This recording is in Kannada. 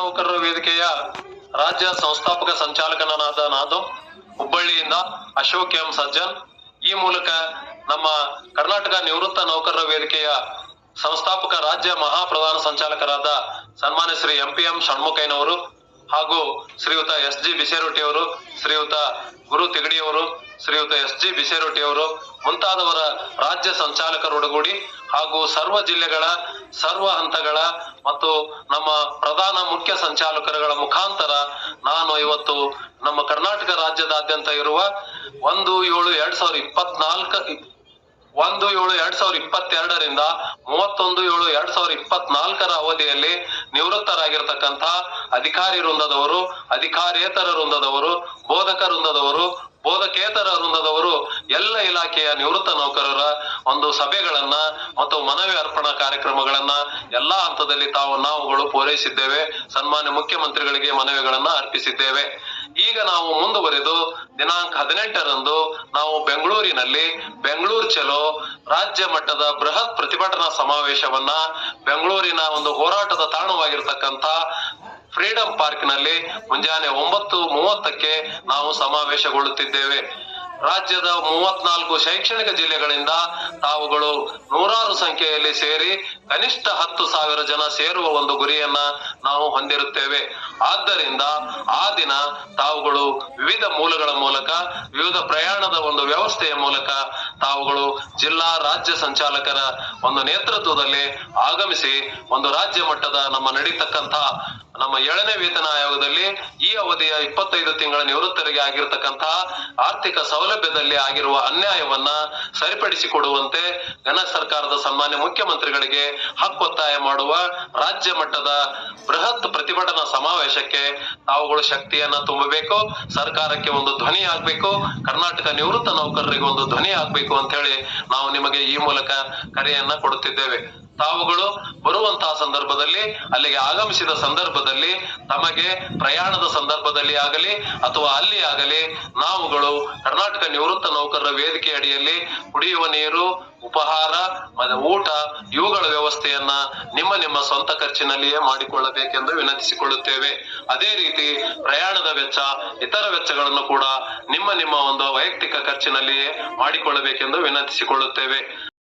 ನೌಕರರ ವೇದಿಕೆಯ ರಾಜ್ಯ ಸಂಸ್ಥಾಪಕ ಸಂಚಾಲಕನಾದ ನಾನು ಹುಬ್ಬಳ್ಳಿಯಿಂದ ಅಶೋಕ್ ಎಂ ಸಜ್ಜನ್. ಈ ಮೂಲಕ ನಮ್ಮ ಕರ್ನಾಟಕ ನಿವೃತ್ತ ನೌಕರರ ವೇದಿಕೆಯ ಸಂಸ್ಥಾಪಕ ರಾಜ್ಯ ಮಹಾಪ್ರಧಾನ ಸಂಚಾಲಕರಾದ ಸನ್ಮಾನ್ಯ ಶ್ರೀ ಎಂ ಪಿ ಎಂ ಷಣ್ಮುಖಯ್ಯನವರು ಹಾಗೂ ಶ್ರೀಯುತ ಎಸ್ ಜಿ ಬಿಸೇರೊಟ್ಟಿ ಅವರು ಶ್ರೀಯುತ ಗುರು ತಿಗಡಿಯವರು, ಶ್ರೀಯುತ ಎಸ್ ಜಿ ಬಿಸೇರೊಟ್ಟಿ ಅವರು ಮುಂತಾದವರ ರಾಜ್ಯ ಸಂಚಾಲಕರೊಡಗೂಡಿ ಹಾಗೂ ಸರ್ವ ಜಿಲ್ಲೆಗಳ ಸರ್ವ ಹಂತಗಳ ಮತ್ತು ನಮ್ಮ ಪ್ರಧಾನ ಮುಖ್ಯ ಸಂಚಾಲಕರುಗಳ ಮುಖಾಂತರ ನಾನು ಇವತ್ತು ನಮ್ಮ ಕರ್ನಾಟಕ ರಾಜ್ಯದಾದ್ಯಂತ ಇರುವ ಒಂದು ಏಳು ಎರಡ್ ಸಾವಿರದ ಇಪ್ಪತ್ನಾಲ್ಕ ಒಂದು ಏಳು ಎರಡ್ ಸಾವಿರದ ಇಪ್ಪತ್ತೆರಡರಿಂದ ಮೂವತ್ತೊಂದು ಏಳು ಎರಡ್ ಸಾವಿರದ ಇಪ್ಪತ್ನಾಲ್ಕರ ಅವಧಿಯಲ್ಲಿ ನಿವೃತ್ತರಾಗಿರ್ತಕ್ಕಂಥ ಅಧಿಕಾರಿ ವೃಂದದವರು ಅಧಿಕಾರೇತರ ವೃಂದದವರು ಬೋಧಕ ವೃಂದದವರು ಬೋಧಕೇತರ ವೃಂದದವರು ಎಲ್ಲ ಇಲಾಖೆಯ ನಿವೃತ್ತ ನೌಕರರ ಒಂದು ಸಭೆಗಳನ್ನ ಮತ್ತು ಮನವಿ ಅರ್ಪಣಾ ಕಾರ್ಯಕ್ರಮಗಳನ್ನ ಎಲ್ಲಾ ಹಂತದಲ್ಲಿ ತಾವು ನಾವುಗಳು ಪೂರೈಸಿದ್ದೇವೆ. ಸನ್ಮಾನ್ಯ ಮುಖ್ಯಮಂತ್ರಿಗಳಿಗೆ ಮನವಿಗಳನ್ನ ಅರ್ಪಿಸಿದ್ದೇವೆ. ಈಗ ನಾವು ಮುಂದುವರೆದು ದಿನಾಂಕ ಹದಿನೆಂಟರಂದು ನಾವು ಬೆಂಗಳೂರಿನಲ್ಲಿ ಬೆಂಗಳೂರು ಚಲೋ ರಾಜ್ಯ ಮಟ್ಟದ ಬೃಹತ್ ಪ್ರತಿಭಟನಾ ಸಮಾವೇಶವನ್ನ ಬೆಂಗಳೂರಿನ ಒಂದು ಹೋರಾಟದ ತಾಣವಾಗಿರ್ತಕ್ಕಂಥ ಫ್ರೀಡಂ ಪಾರ್ಕ್ನಲ್ಲಿ ಮುಂಜಾನೆ ಒಂಬತ್ತು ಮೂವತ್ತಕ್ಕೆ ನಾವು ಸಮಾವೇಶಗೊಳ್ಳುತ್ತಿದ್ದೇವೆ. ರಾಜ್ಯದ ಮೂವತ್ನಾಲ್ಕು ಶೈಕ್ಷಣಿಕ ಜಿಲ್ಲೆಗಳಿಂದ ತಾವುಗಳು ನೂರಾರು ಸಂಖ್ಯೆಯಲ್ಲಿ ಸೇರಿ ಕನಿಷ್ಠ ಹತ್ತು ಸಾವಿರ ಜನ ಸೇರುವ ಒಂದು ಗುರಿಯನ್ನ ನಾವು ಹೊಂದಿರುತ್ತೇವೆ. ಆದ್ದರಿಂದ ಆ ದಿನ ತಾವುಗಳು ವಿವಿಧ ಮೂಲಗಳ ಮೂಲಕ ವಿವಿಧ ಪ್ರಯಾಣದ ಒಂದು ವ್ಯವಸ್ಥೆಯ ಮೂಲಕ ತಾವುಗಳು ಜಿಲ್ಲಾ ರಾಜ್ಯ ಸಂಚಾಲಕರ ಒಂದು ನೇತೃತ್ವದಲ್ಲಿ ಆಗಮಿಸಿ ಒಂದು ರಾಜ್ಯ ಮಟ್ಟದ ನಮ್ಮ ನಡೀತಕ್ಕಂತ ನಮ್ಮ ಏಳನೇ ವೇತನ ಆಯೋಗದಲ್ಲಿ ಈ ಅವಧಿಯ ಇಪ್ಪತ್ತೈದು ತಿಂಗಳ ನಿವೃತ್ತರಿಗೆ ಆಗಿರ್ತಕ್ಕಂತಹ ಆರ್ಥಿಕ ಸೌಲಭ್ಯದಲ್ಲಿ ಆಗಿರುವ ಅನ್ಯಾಯವನ್ನ ಸರಿಪಡಿಸಿಕೊಡುವಂತೆ ಘನ ಸರ್ಕಾರದ ಸನ್ಮಾನ್ಯ ಮುಖ್ಯಮಂತ್ರಿಗಳಿಗೆ ಹಕ್ಕೊತ್ತಾಯ ಮಾಡುವ ರಾಜ್ಯ ಮಟ್ಟದ ಬೃಹತ್ ಪ್ರತಿಭಟನಾ ಸಮಾವೇಶಕ್ಕೆ ತಾವುಗಳು ಶಕ್ತಿಯನ್ನ ತುಂಬಬೇಕು, ಸರ್ಕಾರಕ್ಕೆ ಒಂದು ಧ್ವನಿ ಆಗ್ಬೇಕು, ಕರ್ನಾಟಕ ನಿವೃತ್ತ ನೌಕರರಿಗೆ ಒಂದು ಧ್ವನಿ ಆಗ್ಬೇಕು ಅಂತ ಹೇಳಿ ನಾವು ನಿಮಗೆ ಈ ಮೂಲಕ ಕರೆಯನ್ನ ಕೊಡುತ್ತಿದ್ದೇವೆ. ತಾವುಗಳು ಬರುವಂತಹ ಸಂದರ್ಭದಲ್ಲಿ, ಅಲ್ಲಿಗೆ ಆಗಮಿಸಿದ ಸಂದರ್ಭದಲ್ಲಿ, ತಮಗೆ ಪ್ರಯಾಣದ ಸಂದರ್ಭದಲ್ಲಿ ಆಗಲಿ ಅಥವಾ ಅಲ್ಲಿ ಆಗಲಿ, ನಾವುಗಳು ಕರ್ನಾಟಕ ನಿವೃತ್ತ ನೌಕರರ ವೇದಿಕೆ ಅಡಿಯಲ್ಲಿ ಕುಡಿಯುವ ನೀರು, ಉಪಹಾರ, ಮತ್ತೆ ಊಟ, ಇವುಗಳ ವ್ಯವಸ್ಥೆಯನ್ನ ನಿಮ್ಮ ನಿಮ್ಮ ಸ್ವಂತ ಖರ್ಚಿನಲ್ಲಿಯೇ ಮಾಡಿಕೊಳ್ಳಬೇಕೆಂದು ವಿನಂತಿಸಿಕೊಳ್ಳುತ್ತೇವೆ. ಅದೇ ರೀತಿ ಪ್ರಯಾಣದ ವೆಚ್ಚ, ಇತರ ವೆಚ್ಚಗಳನ್ನು ಕೂಡ ನಿಮ್ಮ ನಿಮ್ಮ ಒಂದು ವೈಯಕ್ತಿಕ ಖರ್ಚಿನಲ್ಲಿಯೇ ಮಾಡಿಕೊಳ್ಳಬೇಕೆಂದು ವಿನಂತಿಸಿಕೊಳ್ಳುತ್ತೇವೆ.